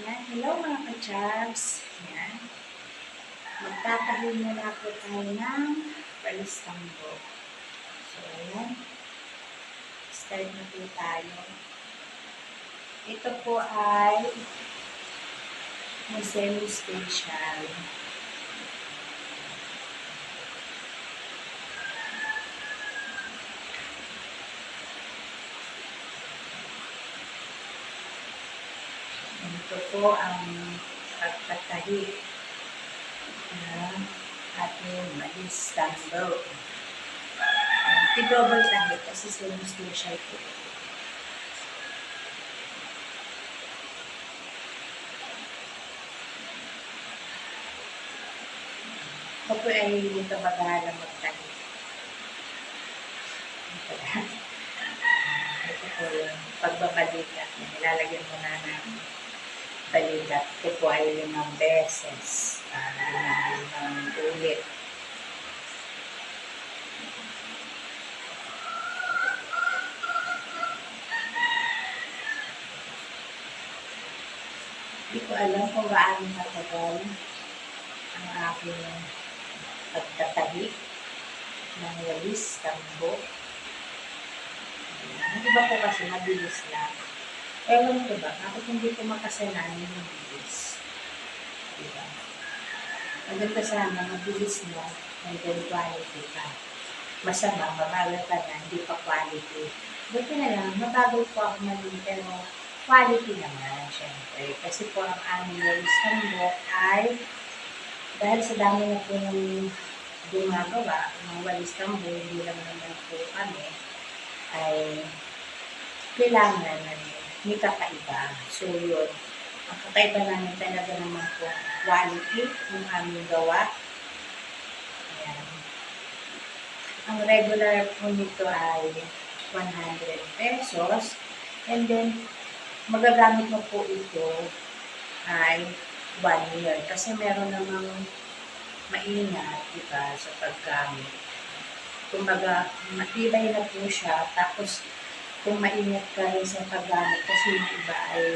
Yan. Hello mga ka-chabs. Yan. Magtatahi muna po tayo ng palistambo. So, yan. Start na po tayo. Ito po ay may semi-special. Ito po ang pagtatahi ng ating malis tambo. I-double tahi kasi semi-special po. Ako po ay dito magahala magtahi. Ito lang. Ito po yung pagbabalikat. Nilalagyan mo na ng balikat. Ito po ay limang beses. Uh, limang, ulit. Hindi ko alam kung gaano matagal ang aking pagtatahi ng walis, tambo. Hindi ba po kasi mabilis lang? Ewan ko ba, bakit hindi ko makasanayan yung bilis? Diba? Maganda sana, mabilis na, and then quality ka. Masama, mabagal ka na, hindi pa quality. Buti na lang, mabagal po ako mali, pero quality naman, syempre. Kasi po ang aming walis handbook ay dahil sa dami na po ng gumagawa, ng walis tambo, hindi lang naman po kami, ay kailangan na may kakaiba. So, yun. Ang kakaiba namin talaga naman po, quality ng aming gawa. Ayan. Ang regular po nito ay 100 pesos. And then, magagamit mo po ito ay 1 year. Kasi meron namang maingat, diba, sa paggamit. Kumbaga, matibay na po siya. Tapos, kung maingat ka rin sa paggamit, kasi yung iba ay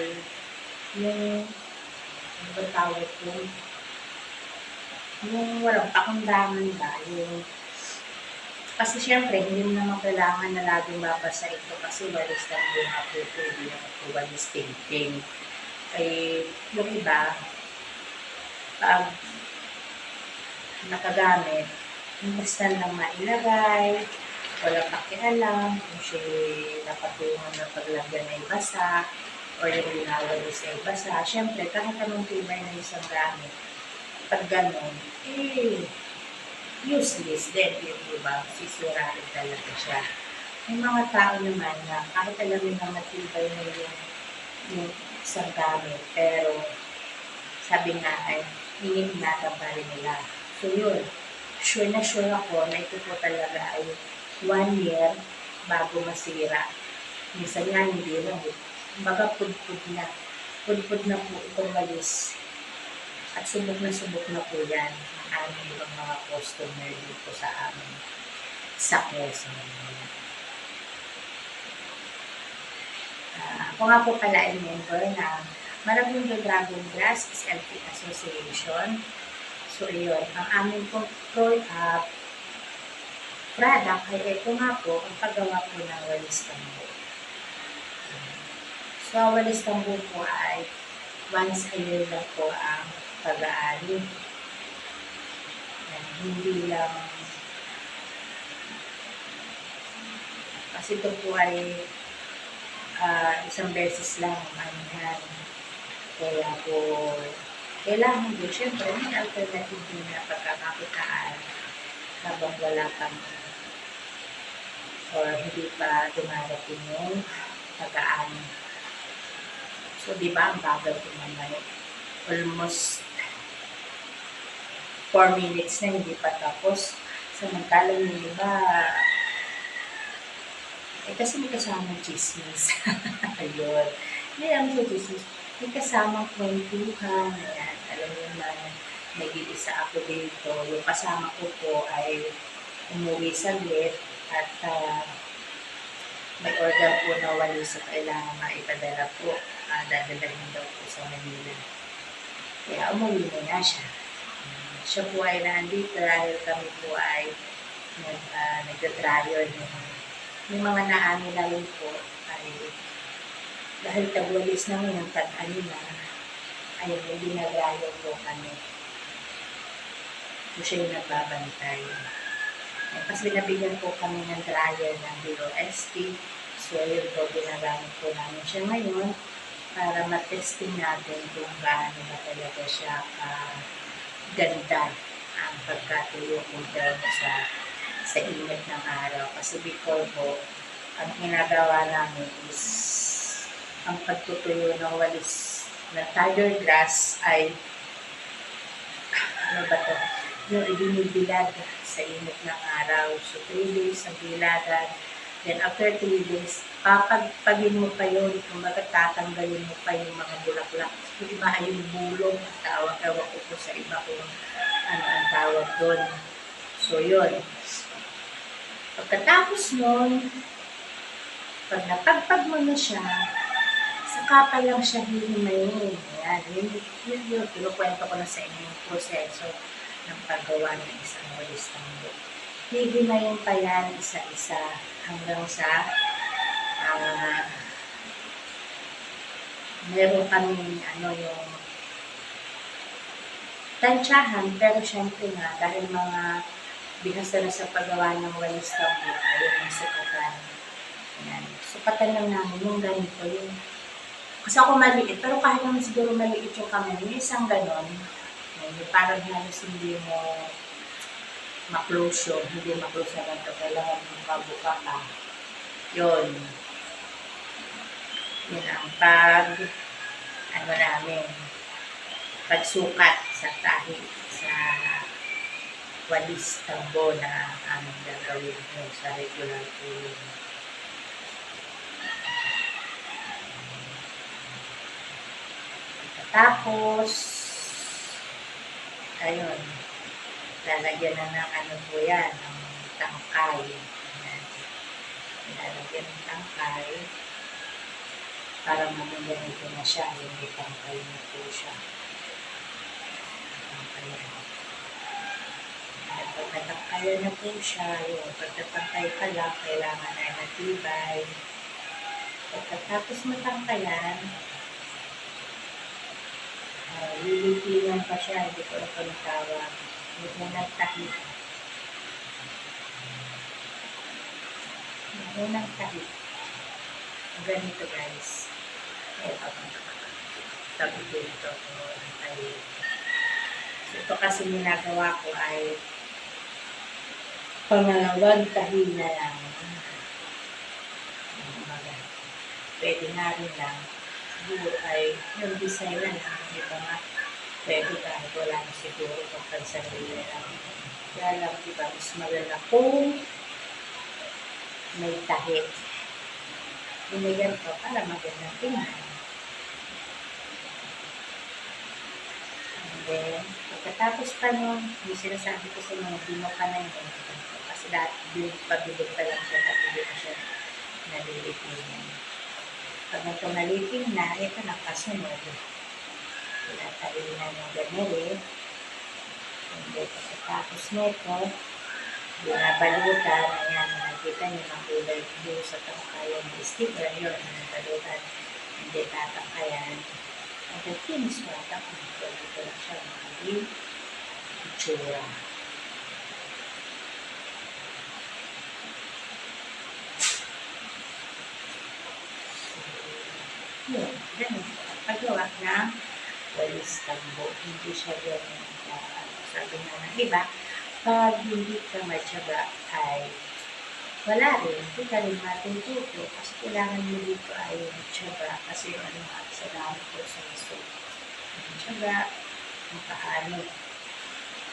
yung, ano ba tawag ko, yung walang pakundangan ba, yung, kasi syempre, hindi mo naman kailangan na laging mabasa ito kasi walis lang yung po, hindi naman po walis painting. Ay, yung iba, pag nakagamit, basta lang mailagay, walang pakialam, kung siya napatungan na paglagyan ay basa, or yung winawalis ay basa. Siyempre, kahit anong tibay na isang gamit, pag ganun, eh, useless din, yun, di ba? Sisirain talaga siya. May mga tao naman na kahit alam mo na matibay na yung, yung isang gamit, pero sabi nga ay, iniingatan pa rin nila. So yun, sure na sure ako na ito po talaga ay one year bago masira. Minsan nga hindi lang. eh. Baga pudpud na. Pudpud na po itong walis. At subok na subok na po yan ang aming ibang mga customer dito sa amin sa Quezon. Ah, ako nga po pala ay member ng Marabunga Dragon Grass SLP Association. So, yun. Ang aming pong pro, uh, product ay ito nga po ang paggawa po ng walis tambo. So, walis tambo po ay once a year lang po ang pag-aali. Yan, Hindi lang kasi ito po ay ah, isang beses lang ang yan. Kaya po, kailangan din, syempre, may alternative din na pagkakakitaan habang wala kang or hindi pa dumarating yung pag-aani. So, di ba, ang bagal ko naman. Almost 4 minutes na hindi pa tapos. Samantalang yung iba, eh, kasi may kasamang chismis. Ayun. Hindi naman sa chismis. May kasamang kwentuhan. Ayan. Alam niyo na, nag-iisa ako dito. Yung kasama ko po ay umuwi saglit at ah, may order po na walis sa kailangan maipadala po. uh, dadalhin daw po sa Manila. Kaya umuwi na nga siya. Um, siya po ay nandito dahil kami po ay nag, uh, nagda-dryer ng, yung mga naami na rin po ay dahil tagwalis na ngayon, tag-ano na, ayun, hindi nag-dryer po kami. So, siya yung nagbabantay. Eh, Kasi binabigyan po kami ng dryer ng DOST. So, yun po, ginagamit po namin siya ngayon para matesting natin kung gaano ba talaga siya uh, ganda ang pagkatuyo compare sa sa init ng araw. Kasi before po, ang ginagawa namin is ang pagtutuyo ng walis ng tiger grass ay ano ba to? Yung ibinibilad sa init ng araw. So, 3 days ang bilagan. Then, after 3 days, papagpagin mo pa yun. Kung tatanggalin mo pa yung mga bulaklak. Yung iba ay yung bulong. Tawag, tawag ko po sa iba kung ano ang tawag doon. So, yun. Pagkatapos nun, pag napagpag mo na siya, saka pa lang siya hihimayin. Ayan, yun, yun, yun, kinukwento ko na sa inyo yung proseso ng paggawa ng isang walis tambo. Hihimayin pa yan isa-isa hanggang sa uh, meron kami ano yung tansyahan, pero syempre nga, dahil mga bihasa na sa paggawa ng walis tambo, ayun ang sukatan. Ayan. Sukatan lang namin yung ganito, yung kasi ako maliit, pero kahit naman siguro maliit yung kamay, may isang ganon, yung parang halos hindi mo maklose yun, hindi maklose na ito, kailangan mo mabuka ka. Yun. Yun ang pag, ano namin, pagsukat sa tahi, sa walis tambo na aming gagawin yun sa regular tulong. Tapos, ayun, lalagyan na ng ano po yan, ng tangkay. Ayan. Lalagyan ng tangkay para mamaya ito na siya, yung may tangkay na po siya. Tangkay na. At pag natangkayan na po siya, yun, pagkatangkay pa lang, kailangan ay matibay. Pagkatapos matangkayan, uh, lilipinan pa siya, hindi ko pa natawag. Hindi mo nagtahit. Hindi mo nagtahit. Ganito guys. Ito. Sabi ko ito. Tahit. So, ito kasi ginagawa ko ay pangalawang tahi na lang. Pwede na rin lang siguro ay yung design na ba nga, pwede kahit wala na siguro kung pansarili lang. Kaya lang, di ba, mas maganda kung may tahit. Binigyan ko para magandang tingnan. And then, pagkatapos pa nun, yung sinasabi ko sa mga bino ka na yun, kasi dati, pabilig pa lang siya, dati hindi pa siya nalilipinan. Pag ito nalipin na, ito na kasunod. Tinatayin na ng ganili. Hindi pagkatapos nito, binabalutan. Ayan, nakikita niyo ng kulay blue sa tangkayan ng sticker. Yun, binabalutan. Hindi tatangkayan. At the finish mo, tapos ito lang siya magiging itsura. Ganun. Paggawa na walis tambo. Hindi siya ganun. Uh, sabi nga ng iba, pag hindi ka matyaga ay wala rin. Hindi ka rin matututo kasi kailangan mo dito ay matyaga kasi ano nga, sa dami ko sa iso. Matyaga, ang paano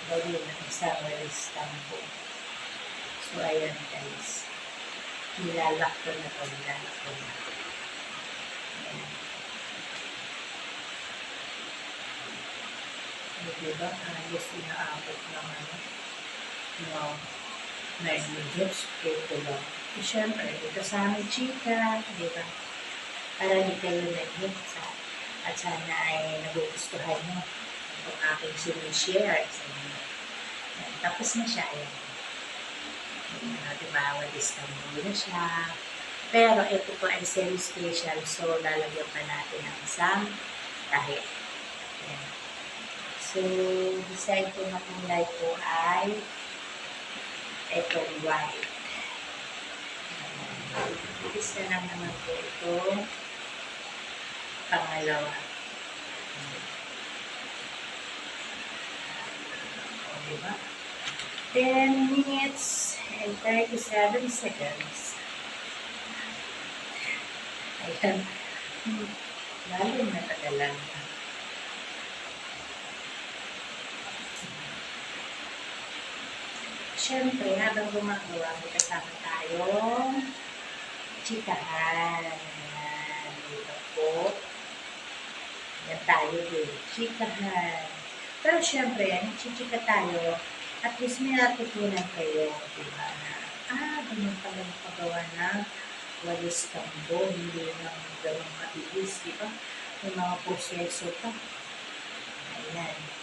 gawin ng isang walis tambo. So, ayan guys. Nilalak ko na ito, nilalak ko na. Di ba? Halos inaabot ng ano, no, 9 minutes, ito lang. E, syempre, dito sa aming chika, di ba? hindi kayo nag-hit sa at sana ay nagugustuhan nyo itong aking sinishare sa inyo. Tapos na siya. Ayan. Ayan, diba? Walis na na siya. Pero ito po ay semi-special. So, lalagyan pa natin ng isang tahi. So, design ko na kulay po ay itong white. Bilis na lang naman po ito. Pangalawa. O, diba? 10 minutes and 37 seconds. Ayan. Lalo na tagalan. Siyempre, habang gumagawa, may kasama tayong chikahan. Ayan, dito po. Yan tayo din. Chikahan. Pero siyempre, chichika tayo, at least may natutunan kayo, diba, ah, ganun pala yung paggawa ng walis tambo, hindi lang ganun kabilis, diba? May mga proseso pa. Ayan.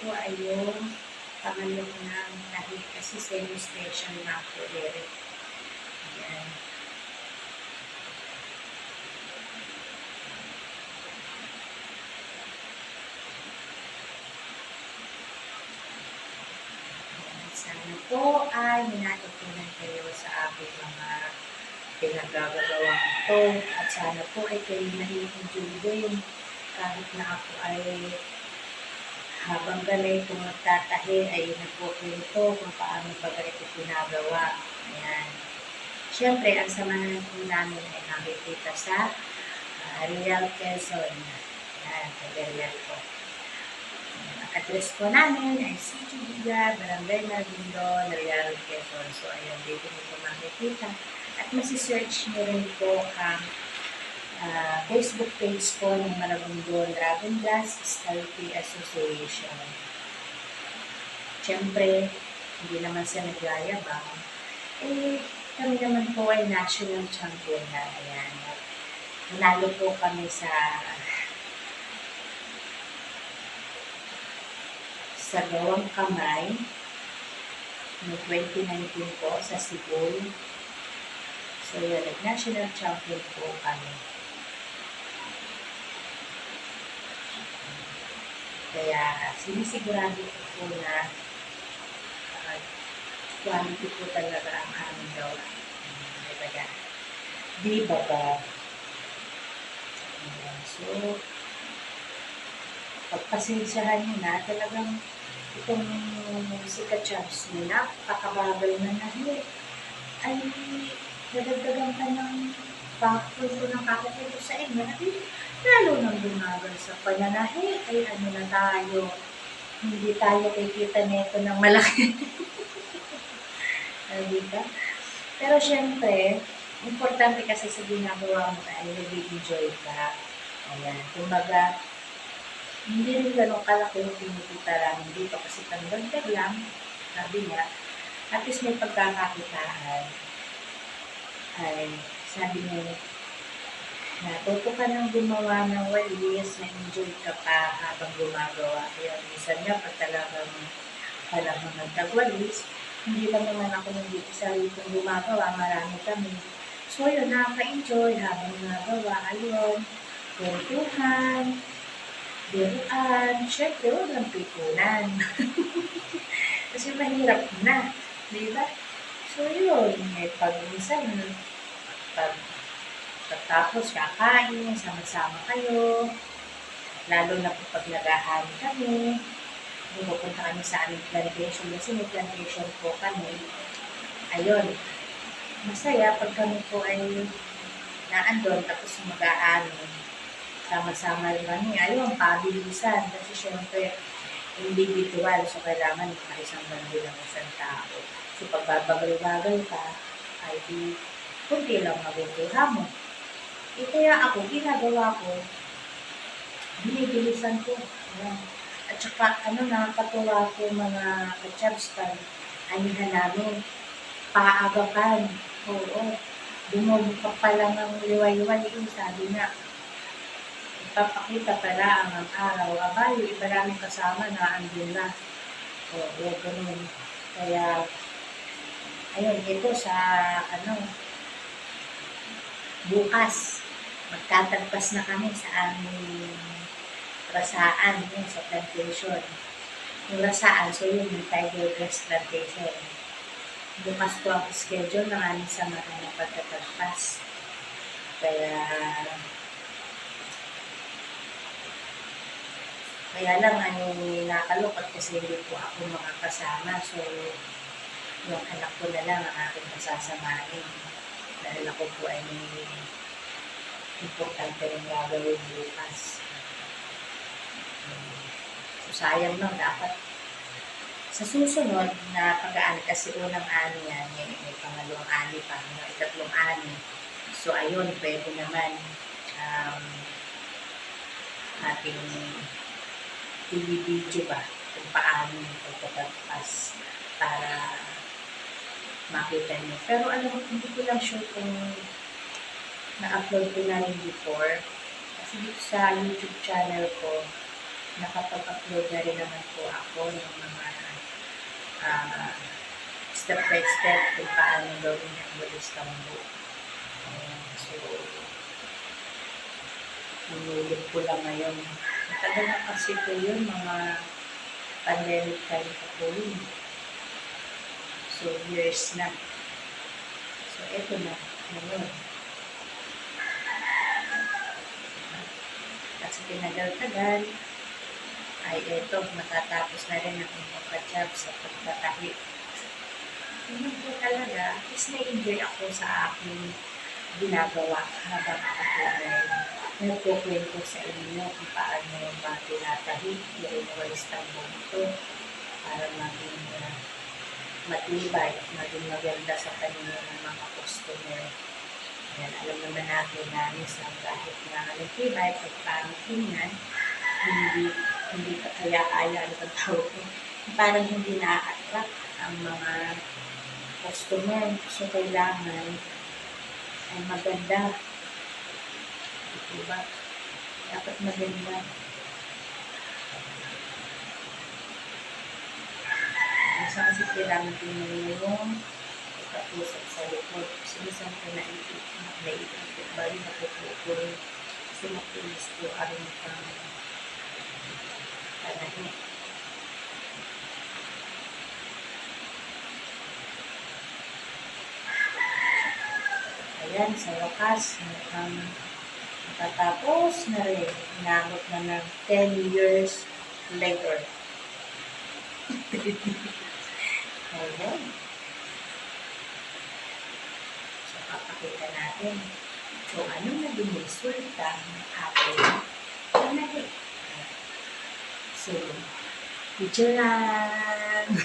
Po ay yung pangalong ng tahi kasi semi-special na po rin. Ayan. Sana po ay minatutunan kayo sa aking mga pinagagagawa ito. At sana po ay kayo nai-enjoy din kahit na ako ay habang ganito nagtatahi ay nagkukwento kung paano ba ito ginagawa. Ayan. Siyempre, ang samahan po namin ay nakikita sa uh, Real Quezon. Ayan, taga Real po. Ang address po namin ay City Biga, Barangay Nagindon, Real Quezon. So, ayan, dito niyo po makikita. At masisearch niyo rin po ang uh, Facebook page ko ng Maragondon Dragon Blast Stealthy Association. Siyempre, hindi naman siya nagyayabang. Eh, kami naman po ay national champion na. Ayan. Nanalo po kami sa sa gawang kamay no 2019 po sa Cebu. So, yun, national champion po kami. Kaya sinisigurado ko po na uh, quality po talaga ang aming gawa. Diba Di ba ba? Ayan. So, pagpasensyahan nyo na, talagang itong si Kachabs nila, kakababal na nahi, ay nadagdagan ka ng factor ko ng kakapito sa inyo. At lalo nang bumagal sa pananahi, ay ano na tayo, hindi tayo kikita nito ng malaki. diba? Pero syempre, importante kasi sa ginagawa mo ay nag-enjoy ka. Ayan. Kumbaga, hindi rin ganun kalaki yung pinipita lang dito kasi tanggal lang, sabi niya, at least may pagkakakitaan. Ay, sabi niya, natuto ka nang gumawa ng walis, na-enjoy ka pa habang gumagawa. Kaya minsan nga, pag talagang panahon nagtagwalis, hindi lang naman ako nandito sa itong gumagawa, marami kami. So yun, nakaka-enjoy habang nagawa. Ayun, kwentuhan, biruan, syempre, walang pikunan. Kasi mahirap na, di ba? So yun, eh, pag minsan, pag Pagkatapos, kakain, sama-sama kayo. Lalo na po pag nagahan kami. Pupunta kami sa aming plantation kasi may plantation po kami. Ayun. Masaya pag kami po ay naandon tapos mag-aano. sama-sama rin kami. Ayun, pabilisan. Kasi syempre, individual. So, kailangan makaisang bando ng isang tao. So, pag babagal-bagal ka, ay di, kunti lang mabubuha mo. Eh, kaya ako, ginagawa ko, binibilisan ko. Ayan. At saka, ano, nakakatuwa ko mga kachabs pag anihan namin, paagapan. Oo. Bumubuka pa lang ng liwa-liwa. Yung sabi nga, ipapakita pala ang ang araw. Aba, yung iba namin kasama na andun na. Oo, ganun. Kaya, ayun, ito sa, ano, bukas, magtatagpas na kami sa aming rasaan yun, sa plantation. Yung rasaan, so yun, yung Tiger Grass Plantation. Bukas po ang schedule ng aming samahan na pagtatagpas. Kaya, kaya lang ay nakalungkot kasi hindi po ako makakasama. So, yung anak ko na lang ang aking masasamahin. Dahil ako po ay may importante rin gagawin bukas. So, sayang lang dapat sa susunod na pag-aani kasi unang ani yan, may, may pangalawang ani pa, may ikatlong ani. So, ayun, pwede naman um, ating TV video ba kung paano yung pagtatagpas para makita niyo. Pero alam mo, hindi ko lang sure kung na-upload ko na rin before. Kasi sa YouTube channel ko, nakapag-upload na rin naman po ako ng mga uh, step by step kung paano gawin ang bulis tambo. Ayan, so, inulit ko lang ngayon. Matagal na kasi po yun, mga pandemic time pa po yun. So, years na. So, eto na. Ngayon. Kasi tinagal-tagal, ay eto, matatapos na rin ang inyong kajab sa pagtatahi. Yun po talaga, is na-enjoy ako sa aking ginagawa habang ako ay nagkukwento sa inyo kung paano ba tinatahi, yung walis tambong ito para maging uh, matibay at maging maganda sa kanila ng mga customer. Yan, alam naman natin na minsan kahit na parang tingnan, hindi hindi ka kaya-kaya ang tawag ko. Parang hindi na-attract ang mga customer. So, kailangan ay maganda. Diba? Dapat maganda. Kasi kailangan din yung pagkatusap sa likod. Kasi minsan ka naipit, naipit, bali napupukul. Kasi mapulis po aring pang panahi. Ayan, sa wakas, mukhang Matatapos na rin. Inabot na ng 10 years later. Ayan. So, papakita natin kung anong naging resulta ng ating panahi. So, picture lang.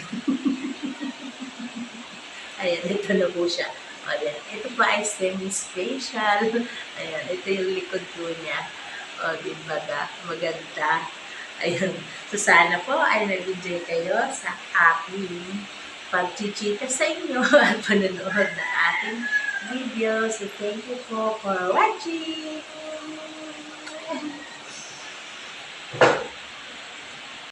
Ayan, ito na po siya. Ayan. Ito pa ay semi-special. Ayan, ito yung likod po niya. O, diba ga? Maganda. Ayun. So, sana po ay nag-enjoy kayo sa aking pagchichika sa inyo at panonood na ating video. So thank you for, for watching.